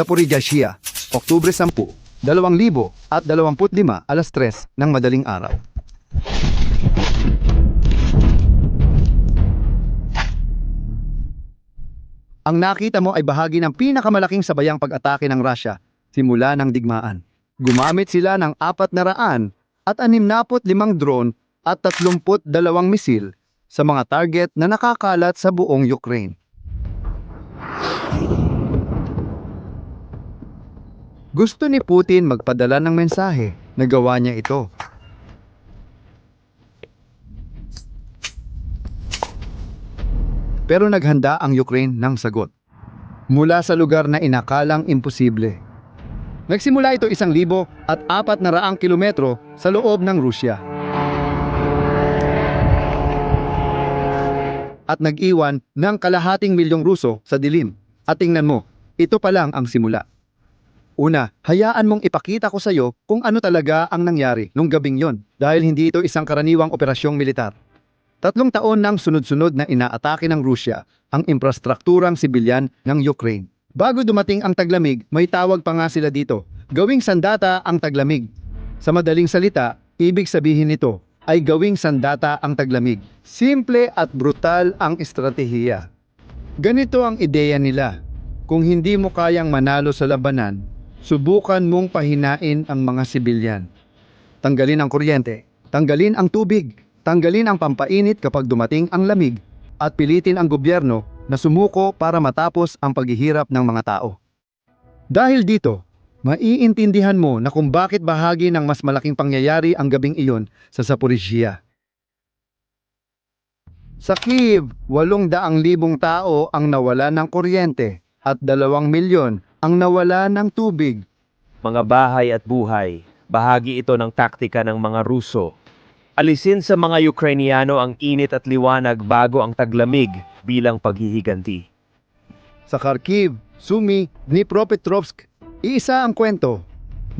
Zaporizhia, Oktubre 10, 2025 alas 3 ng madaling araw. Ang nakita mo ay bahagi ng pinakamalaking sabayang pag-atake ng Russia simula ng digmaan. Gumamit sila ng 400 at 65 drone at 32 misil sa mga target na nakakalat sa buong Ukraine. Gusto ni Putin magpadala ng mensahe. Nagawa niya ito. Pero naghanda ang Ukraine ng sagot. Mula sa lugar na inakalang imposible. Nagsimula ito isang libo at apat na raang kilometro sa loob ng Rusya. At nag-iwan ng kalahating milyong Ruso sa dilim. At tingnan mo, ito pa lang ang simula. Una, hayaan mong ipakita ko sa iyo kung ano talaga ang nangyari nung gabing yon dahil hindi ito isang karaniwang operasyong militar. Tatlong taon nang sunod-sunod na inaatake ng Rusya ang infrastrukturang sibilyan ng Ukraine. Bago dumating ang taglamig, may tawag pa nga sila dito, gawing sandata ang taglamig. Sa madaling salita, ibig sabihin nito ay gawing sandata ang taglamig. Simple at brutal ang estratehiya. Ganito ang ideya nila. Kung hindi mo kayang manalo sa labanan, subukan mong pahinain ang mga sibilyan. Tanggalin ang kuryente, tanggalin ang tubig, tanggalin ang pampainit kapag dumating ang lamig, at pilitin ang gobyerno na sumuko para matapos ang paghihirap ng mga tao. Dahil dito, maiintindihan mo na kung bakit bahagi ng mas malaking pangyayari ang gabing iyon sa Zaporizhia. Sa Kiev, 800,000 tao ang nawala ng kuryente at 2 milyon ang nawala ng tubig. mga bahay at buhay. Bahagi ito ng taktika ng mga Ruso. Alisin sa mga Ukrainiano ang init at liwanag bago ang taglamig bilang paghihiganti. Sa Kharkiv, Sumy, Dnipropetrovsk, iisa ang kwento.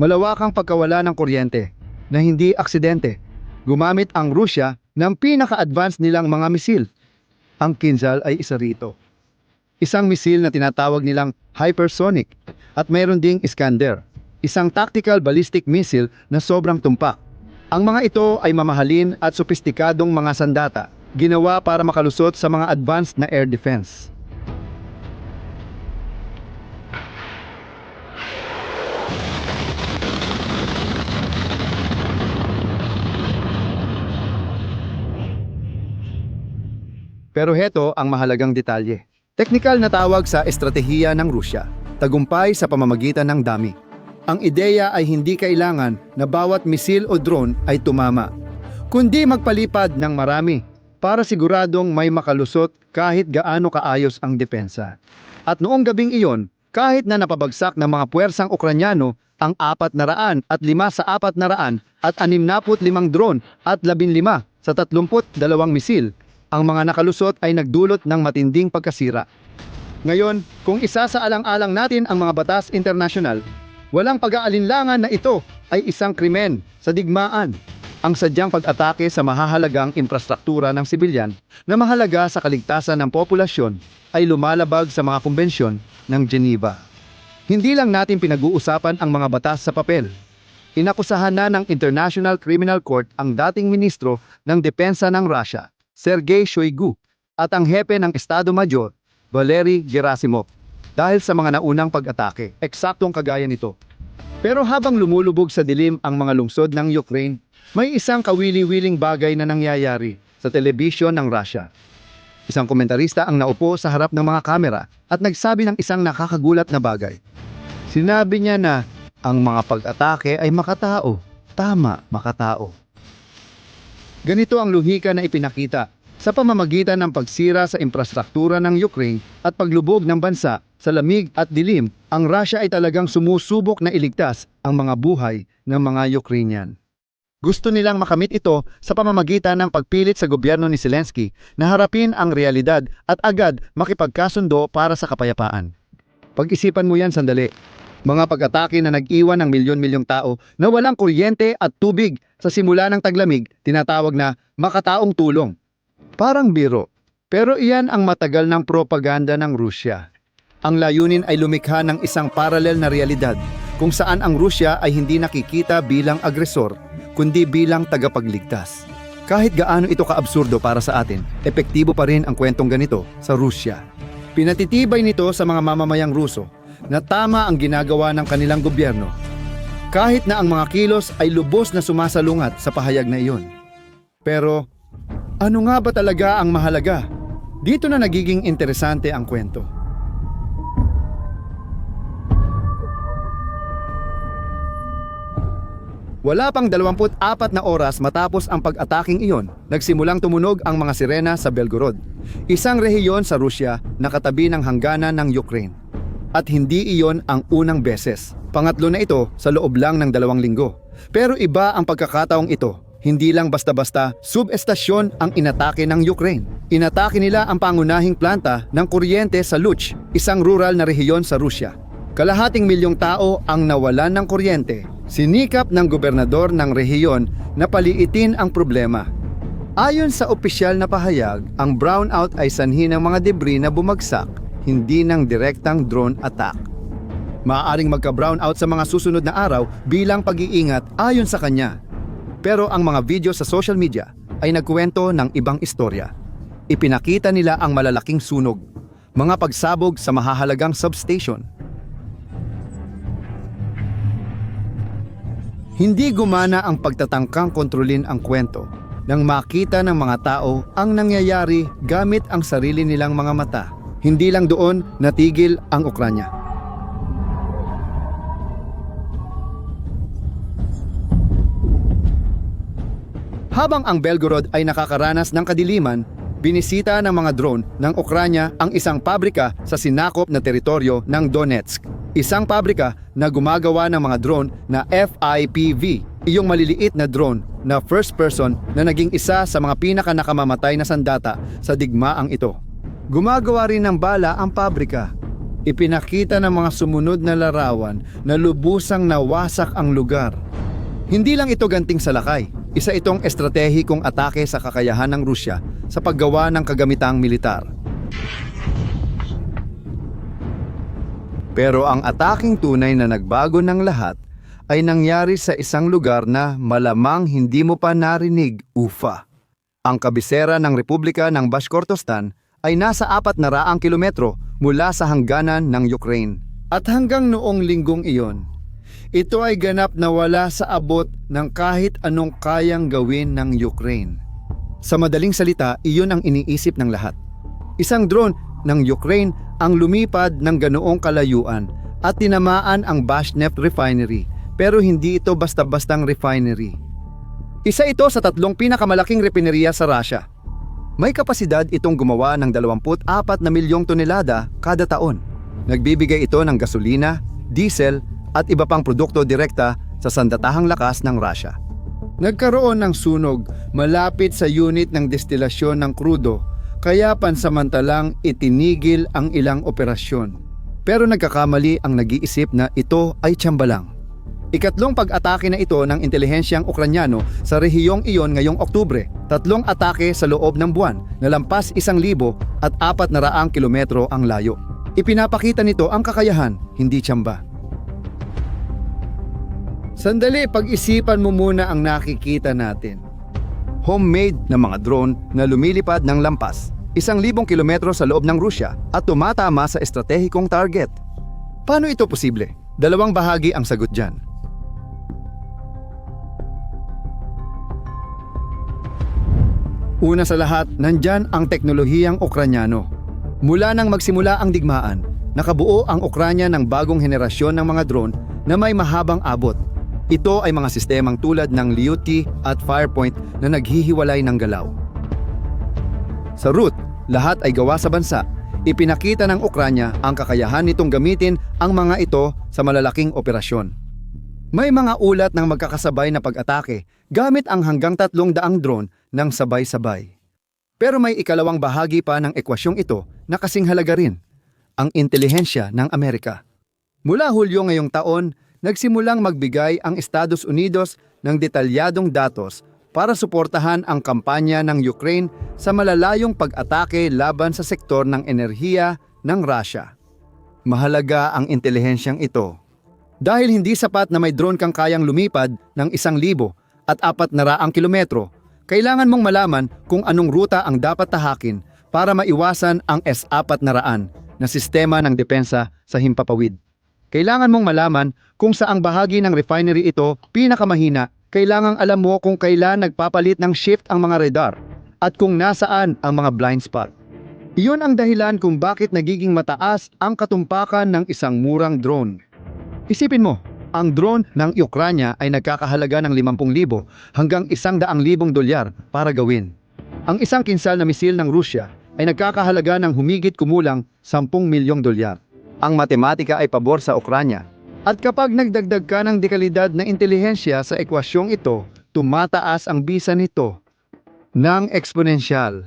Malawakang pagkawala ng kuryente na hindi aksidente. Gumamit ang Rusya ng pinaka-advanced nilang mga misil. Ang Kinzhal ay isa rito. Isang misil na tinatawag nilang hypersonic at mayroon ding Iskander, isang tactical ballistic missile na sobrang tumpak. Ang mga ito ay mamahalin at sopistikadong mga sandata, ginawa para makalusot sa mga advanced na air defense. Pero heto ang mahalagang detalye. Teknikal na tawag sa estratehiya ng Rusya, tagumpay sa pamamagitan ng dami. Ang ideya ay hindi kailangan na bawat misil o drone ay tumama, kundi magpalipad ng marami para siguradong may makalusot kahit gaano kaayos ang depensa. At noong gabing iyon, kahit na napabagsak ng mga puwersang Ukranyano ang apat na raan at lima sa apat na raan at anim limang drone at labin lima sa tatlumput dalawang misil, ang mga nakalusot ay nagdulot ng matinding pagkasira. Ngayon, kung isa sa alang-alang natin ang mga batas internasyonal, walang pag-aalinlangan na ito ay isang krimen sa digmaan. Ang sadyang pag-atake sa mahahalagang infrastruktura ng sibilyan na mahalaga sa kaligtasan ng populasyon ay lumalabag sa mga kumbensyon ng Geneva. Hindi lang natin pinag-uusapan ang mga batas sa papel. Inakusahan na ng International Criminal Court ang dating ministro ng depensa ng Russia, Sergei Shoigu, at ang hepe ng Estado Major, Valery Gerasimov, dahil sa mga naunang pag-atake, eksaktong kagaya nito. Pero habang lumulubog sa dilim ang mga lungsod ng Ukraine, may isang kawili-wiling bagay na nangyayari sa telebisyon ng Russia. Isang komentarista ang naupo sa harap ng mga kamera at nagsabi ng isang nakakagulat na bagay. Sinabi niya na ang mga pag-atake ay makatao. Tama, makatao. Ganito ang luhika na ipinakita sa pamamagitan ng pagsira sa infrastruktura ng Ukraine at paglubog ng bansa sa lamig at dilim, ang Russia ay talagang sumusubok na iligtas ang mga buhay ng mga Ukrainian. Gusto nilang makamit ito sa pamamagitan ng pagpilit sa gobyerno ni Zelensky na harapin ang realidad at agad makipagkasundo para sa kapayapaan. Pag-isipan mo yan sandali. Mga pag-atake na nag-iwan ng milyon-milyong tao na walang kuryente at tubig sa simula ng taglamig, tinatawag na makataong tulong. Parang biro. Pero iyan ang matagal ng propaganda ng Rusya. Ang layunin ay lumikha ng isang paralel na realidad kung saan ang Rusya ay hindi nakikita bilang agresor, kundi bilang tagapagligtas. Kahit gaano ito kaabsurdo para sa atin, epektibo pa rin ang kwentong ganito sa Rusya. Pinatitibay nito sa mga mamamayang Ruso na tama ang ginagawa ng kanilang gobyerno. Kahit na ang mga kilos ay lubos na sumasalungat sa pahayag na iyon. Pero ano nga ba talaga ang mahalaga? Dito na nagiging interesante ang kwento. Wala pang 24 na oras matapos ang pag-ataking iyon, nagsimulang tumunog ang mga sirena sa Belgorod, isang rehiyon sa Rusya na katabi ng hangganan ng Ukraine. At hindi iyon ang unang beses. Pangatlo na ito sa loob lang ng dalawang linggo. Pero iba ang pagkakataong ito. Hindi lang basta-basta subestasyon ang inatake ng Ukraine. Inatake nila ang pangunahing planta ng kuryente sa Luch, isang rural na rehiyon sa Rusya. Kalahating milyong tao ang nawalan ng kuryente. Sinikap ng gobernador ng rehiyon na paliitin ang problema. Ayon sa opisyal na pahayag, ang brownout ay sanhi ng mga debris na bumagsak, hindi ng direktang drone attack. Maaaring magka-brownout sa mga susunod na araw bilang pag-iingat ayon sa kanya. Pero ang mga video sa social media ay nagkuwento ng ibang istorya. Ipinakita nila ang malalaking sunog, mga pagsabog sa mahahalagang substation. Hindi gumana ang pagtatangkang kontrolin ang kwento nang makita ng mga tao ang nangyayari gamit ang sarili nilang mga mata. Hindi lang doon natigil ang Ukranya. Habang ang Belgorod ay nakakaranas ng kadiliman, binisita ng mga drone ng Ukranya ang isang pabrika sa sinakop na teritoryo ng Donetsk. Isang pabrika na gumagawa ng mga drone na FIPV, iyong maliliit na drone na first person na naging isa sa mga pinaka nakamamatay na sandata sa digmaang ito. Gumagawa rin ng bala ang pabrika. Ipinakita ng mga sumunod na larawan na lubusang nawasak ang lugar. Hindi lang ito ganting salakay. Isa itong estratehikong atake sa kakayahan ng Rusya sa paggawa ng kagamitang militar. Pero ang ataking tunay na nagbago ng lahat ay nangyari sa isang lugar na malamang hindi mo pa narinig, Ufa. Ang kabisera ng Republika ng Bashkortostan ay nasa apat na raang kilometro mula sa hangganan ng Ukraine. At hanggang noong linggong iyon, ito ay ganap na wala sa abot ng kahit anong kayang gawin ng Ukraine. Sa madaling salita, iyon ang iniisip ng lahat. Isang drone ng Ukraine ang lumipad ng ganoong kalayuan at tinamaan ang Bashneft refinery pero hindi ito basta-bastang refinery. Isa ito sa tatlong pinakamalaking refineria sa Russia. May kapasidad itong gumawa ng 24 na milyong tonelada kada taon. Nagbibigay ito ng gasolina, diesel at iba pang produkto direkta sa sandatahang lakas ng Russia. Nagkaroon ng sunog malapit sa unit ng destilasyon ng krudo kaya pansamantalang itinigil ang ilang operasyon. Pero nagkakamali ang nag-iisip na ito ay tsambalang. Ikatlong pag-atake na ito ng intelihensyang Ukranyano sa rehiyong iyon ngayong Oktubre. Tatlong atake sa loob ng buwan na lampas isang libo at apat na raang kilometro ang layo. Ipinapakita nito ang kakayahan, hindi tsamba. Sandali, pag-isipan mo muna ang nakikita natin. Homemade na mga drone na lumilipad ng lampas, isang libong kilometro sa loob ng Rusya at tumatama sa estratehikong target. Paano ito posible? Dalawang bahagi ang sagot dyan. Una sa lahat, nandyan ang teknolohiyang Ukranyano. Mula nang magsimula ang digmaan, nakabuo ang Ukranya ng bagong henerasyon ng mga drone na may mahabang abot. Ito ay mga sistemang tulad ng Liuti at Firepoint na naghihiwalay ng galaw. Sa root, lahat ay gawa sa bansa. Ipinakita ng Ukranya ang kakayahan nitong gamitin ang mga ito sa malalaking operasyon. May mga ulat ng magkakasabay na pag-atake gamit ang hanggang tatlong daang drone ng sabay-sabay. Pero may ikalawang bahagi pa ng ekwasyong ito na kasing halaga rin, ang intelihensya ng Amerika. Mula Hulyo ngayong taon, nagsimulang magbigay ang Estados Unidos ng detalyadong datos para suportahan ang kampanya ng Ukraine sa malalayong pag-atake laban sa sektor ng enerhiya ng Russia. Mahalaga ang intelihensyang ito. Dahil hindi sapat na may drone kang kayang lumipad ng isang libo at apat na raang kilometro, kailangan mong malaman kung anong ruta ang dapat tahakin para maiwasan ang S-4 na raan na sistema ng depensa sa himpapawid. Kailangan mong malaman kung saang bahagi ng refinery ito pinakamahina. Kailangang alam mo kung kailan nagpapalit ng shift ang mga radar at kung nasaan ang mga blind spot. Iyon ang dahilan kung bakit nagiging mataas ang katumpakan ng isang murang drone. Isipin mo, ang drone ng Ukranya ay nagkakahalaga ng 50,000 hanggang 100,000 dolyar para gawin. Ang isang kinsal na misil ng Rusya ay nagkakahalaga ng humigit kumulang 10 milyong dolyar. Ang matematika ay pabor sa Ukranya. At kapag nagdagdag ka ng dekalidad na intelihensya sa ekwasyong ito, tumataas ang bisa nito ng eksponensyal.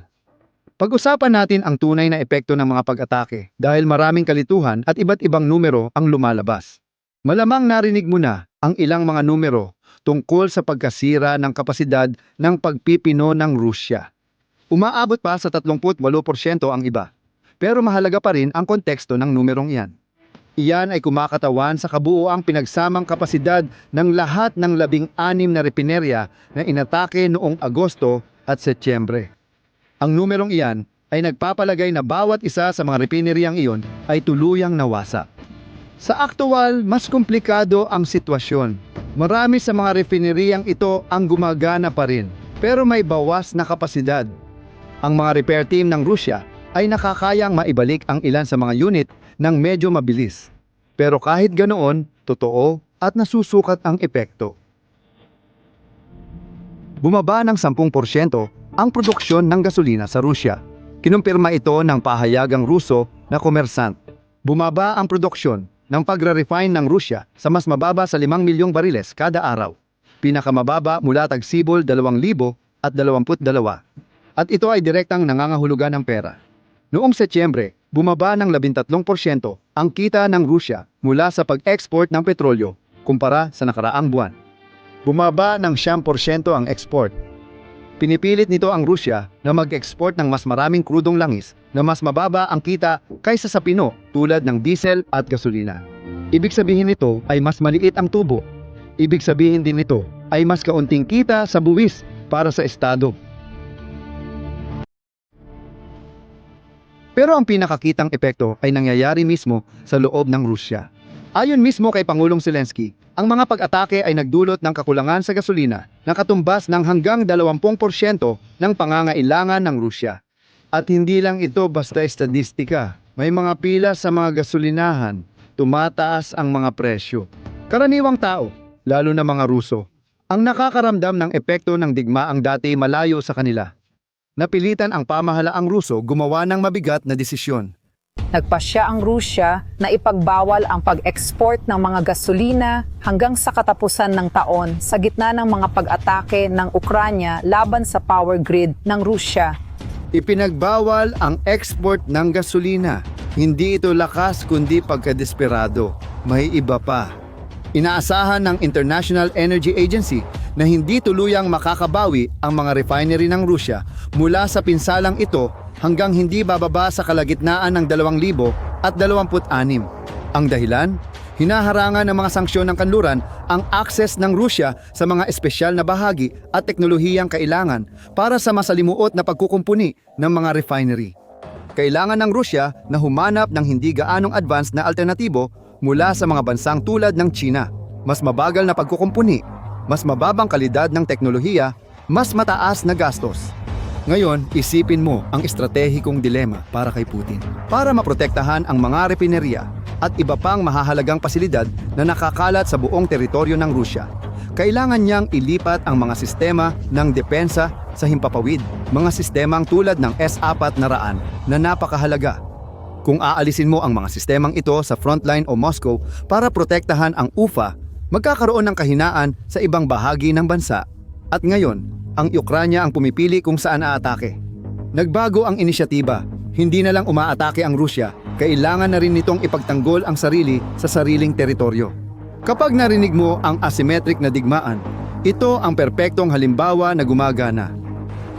Pag-usapan natin ang tunay na epekto ng mga pag-atake dahil maraming kalituhan at iba't ibang numero ang lumalabas. Malamang narinig mo na ang ilang mga numero tungkol sa pagkasira ng kapasidad ng pagpipino ng Rusya. Umaabot pa sa 38% ang iba. Pero mahalaga pa rin ang konteksto ng numerong iyan. Iyan ay kumakatawan sa kabuoang pinagsamang kapasidad ng lahat ng labing anim na repinerya na inatake noong Agosto at Setyembre. Ang numerong iyan ay nagpapalagay na bawat isa sa mga repineryang iyon ay tuluyang nawasak. Sa aktual, mas komplikado ang sitwasyon. Marami sa mga refineryang ito ang gumagana pa rin, pero may bawas na kapasidad. Ang mga repair team ng Rusya ay nakakayang maibalik ang ilan sa mga unit ng medyo mabilis. Pero kahit ganoon, totoo at nasusukat ang epekto. Bumaba ng 10% ang produksyon ng gasolina sa Rusya. Kinumpirma ito ng pahayagang Ruso na komersant. Bumaba ang produksyon ng pagre-refine ng Rusya sa mas mababa sa 5 milyong bariles kada araw. Pinakamababa mula tagsibol 2,000 at 22. At ito ay direktang nangangahulugan ng pera. Noong Setyembre, bumaba ng 13% ang kita ng Rusya mula sa pag-export ng petrolyo kumpara sa nakaraang buwan. Bumaba ng 10% ang export. Pinipilit nito ang Rusya na mag-export ng mas maraming krudong langis na mas mababa ang kita kaysa sa pino tulad ng diesel at gasolina. Ibig sabihin nito ay mas maliit ang tubo. Ibig sabihin din nito ay mas kaunting kita sa buwis para sa estado. Pero ang pinakakitang epekto ay nangyayari mismo sa loob ng Rusya. Ayon mismo kay Pangulong Zelensky, ang mga pag-atake ay nagdulot ng kakulangan sa gasolina na katumbas ng hanggang 20% ng pangangailangan ng Rusya. At hindi lang ito basta estadistika. May mga pila sa mga gasolinahan, tumataas ang mga presyo. Karaniwang tao, lalo na mga Ruso, ang nakakaramdam ng epekto ng digmaang dati malayo sa kanila. Napilitan ang pamahalaang Ruso gumawa ng mabigat na desisyon. Nagpasya ang Rusya na ipagbawal ang pag-export ng mga gasolina hanggang sa katapusan ng taon sa gitna ng mga pag-atake ng Ukranya laban sa power grid ng Rusya. Ipinagbawal ang export ng gasolina. Hindi ito lakas kundi pagkadesperado. May iba pa. Inaasahan ng International Energy Agency na hindi tuluyang makakabawi ang mga refinery ng Rusya mula sa pinsalang ito hanggang hindi bababa sa kalagitnaan ng 2026. Ang dahilan? Hinaharangan ng mga sanksyon ng kanluran ang access ng Rusya sa mga espesyal na bahagi at teknolohiyang kailangan para sa masalimuot na pagkukumpuni ng mga refinery. Kailangan ng Rusya na humanap ng hindi gaanong advanced na alternatibo mula sa mga bansang tulad ng China. Mas mabagal na pagkukumpuni, mas mababang kalidad ng teknolohiya, mas mataas na gastos. Ngayon, isipin mo ang estratehikong dilema para kay Putin. Para maprotektahan ang mga repinerya at iba pang mahahalagang pasilidad na nakakalat sa buong teritoryo ng Rusya, kailangan niyang ilipat ang mga sistema ng depensa sa himpapawid, mga sistemang tulad ng S-4 na raan na napakahalaga. Kung aalisin mo ang mga sistemang ito sa frontline o Moscow para protektahan ang UFA, magkakaroon ng kahinaan sa ibang bahagi ng bansa. At ngayon, ang Ukranya ang pumipili kung saan aatake. Nagbago ang inisyatiba. Hindi na lang umaatake ang Rusya, kailangan na rin nitong ipagtanggol ang sarili sa sariling teritoryo. Kapag narinig mo ang asymmetric na digmaan, ito ang perpektong halimbawa na gumagana.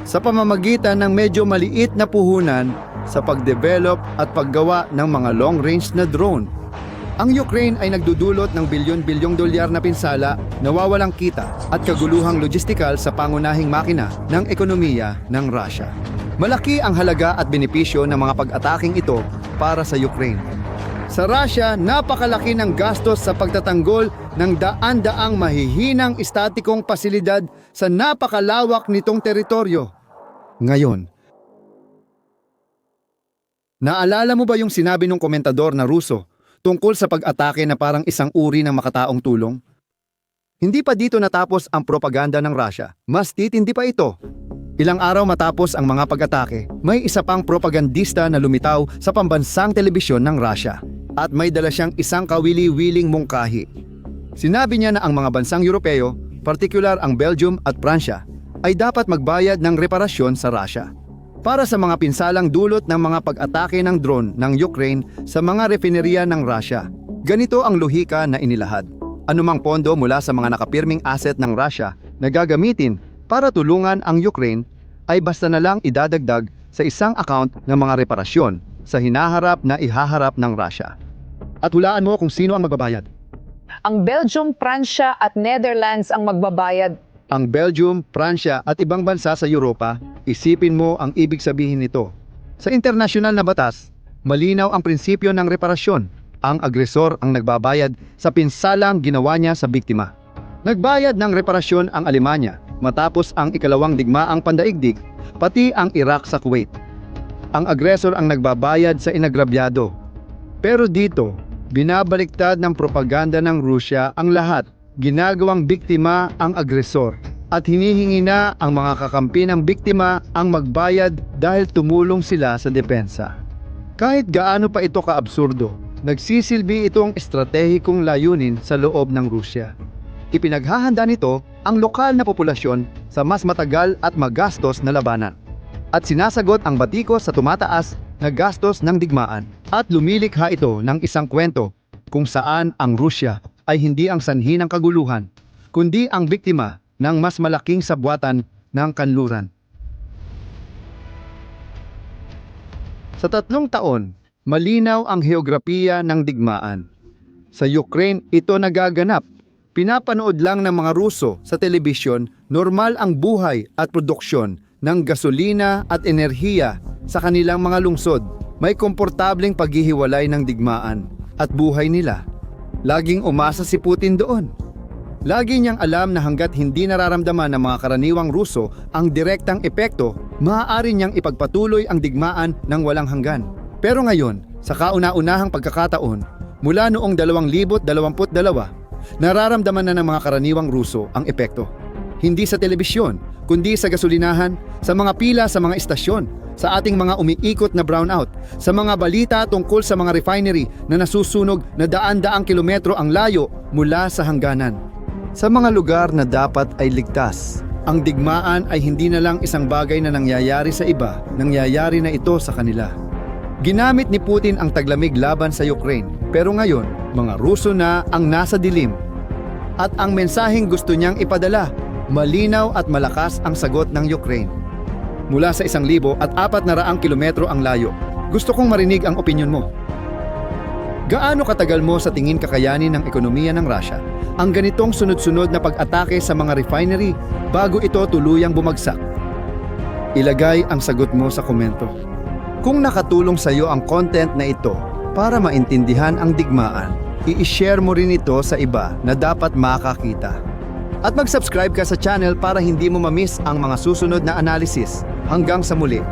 Sa pamamagitan ng medyo maliit na puhunan, sa pagdevelop at paggawa ng mga long-range na drone. Ang Ukraine ay nagdudulot ng bilyon-bilyong dolyar na pinsala, nawawalang kita at kaguluhang logistikal sa pangunahing makina ng ekonomiya ng Russia. Malaki ang halaga at benepisyo ng mga pag-ataking ito para sa Ukraine. Sa Russia, napakalaki ng gastos sa pagtatanggol ng daan-daang mahihinang estatikong pasilidad sa napakalawak nitong teritoryo. Ngayon, naalala mo ba yung sinabi ng komentador na Ruso tungkol sa pag-atake na parang isang uri ng makataong tulong? Hindi pa dito natapos ang propaganda ng Russia. Mas titindi pa ito. Ilang araw matapos ang mga pag-atake, may isa pang propagandista na lumitaw sa pambansang telebisyon ng Russia at may dala siyang isang kawili-wiling mungkahi. Sinabi niya na ang mga bansang Europeo, partikular ang Belgium at Pransya, ay dapat magbayad ng reparasyon sa Russia para sa mga pinsalang dulot ng mga pag-atake ng drone ng Ukraine sa mga refinerya ng Russia. Ganito ang lohika na inilahad. Anumang pondo mula sa mga nakapirming asset ng Russia na gagamitin para tulungan ang Ukraine ay basta na lang idadagdag sa isang account ng mga reparasyon sa hinaharap na ihaharap ng Russia. At hulaan mo kung sino ang magbabayad. Ang Belgium, Pransya at Netherlands ang magbabayad. Ang Belgium, Pransya at ibang bansa sa Europa, isipin mo ang ibig sabihin nito. Sa internasyonal na batas, malinaw ang prinsipyo ng reparasyon. Ang agresor ang nagbabayad sa pinsalang ginawa niya sa biktima. Nagbayad ng reparasyon ang Alemanya matapos ang ikalawang digmaang pandaigdig, pati ang Iraq sa Kuwait. Ang agresor ang nagbabayad sa inagrabyado. Pero dito, binabaliktad ng propaganda ng Rusya ang lahat ginagawang biktima ang agresor at hinihingi na ang mga kakampi ng biktima ang magbayad dahil tumulong sila sa depensa. Kahit gaano pa ito kaabsurdo, nagsisilbi itong estratehikong layunin sa loob ng Rusya. Ipinaghahanda nito ang lokal na populasyon sa mas matagal at magastos na labanan. At sinasagot ang batikos sa tumataas na gastos ng digmaan. At lumilikha ito ng isang kwento kung saan ang Rusya ay hindi ang sanhi ng kaguluhan, kundi ang biktima ng mas malaking sabwatan ng kanluran. Sa tatlong taon, malinaw ang heograpiya ng digmaan. Sa Ukraine, ito nagaganap. Pinapanood lang ng mga Ruso sa telebisyon, normal ang buhay at produksyon ng gasolina at enerhiya sa kanilang mga lungsod. May komportableng paghihiwalay ng digmaan at buhay nila. Laging umasa si Putin doon. Lagi niyang alam na hanggat hindi nararamdaman ng mga karaniwang Ruso ang direktang epekto, maaari niyang ipagpatuloy ang digmaan ng walang hanggan. Pero ngayon, sa kauna-unahang pagkakataon, mula noong 2022, nararamdaman na ng mga karaniwang Ruso ang epekto. Hindi sa telebisyon, kundi sa gasolinahan, sa mga pila sa mga istasyon, sa ating mga umiikot na brownout, sa mga balita tungkol sa mga refinery na nasusunog na daan-daang kilometro ang layo mula sa hangganan. Sa mga lugar na dapat ay ligtas, ang digmaan ay hindi na lang isang bagay na nangyayari sa iba, nangyayari na ito sa kanila. Ginamit ni Putin ang taglamig laban sa Ukraine, pero ngayon, mga Ruso na ang nasa dilim. At ang mensaheng gusto niyang ipadala, malinaw at malakas ang sagot ng Ukraine. Mula sa isang libo at apat na raang kilometro ang layo, gusto kong marinig ang opinyon mo. Gaano katagal mo sa tingin kakayanin ng ekonomiya ng Russia ang ganitong sunod-sunod na pag-atake sa mga refinery bago ito tuluyang bumagsak? Ilagay ang sagot mo sa komento. Kung nakatulong sa iyo ang content na ito para maintindihan ang digmaan, i-share mo rin ito sa iba na dapat makakita. At mag-subscribe ka sa channel para hindi mo mamiss ang mga susunod na analysis. Hanggang sa muli.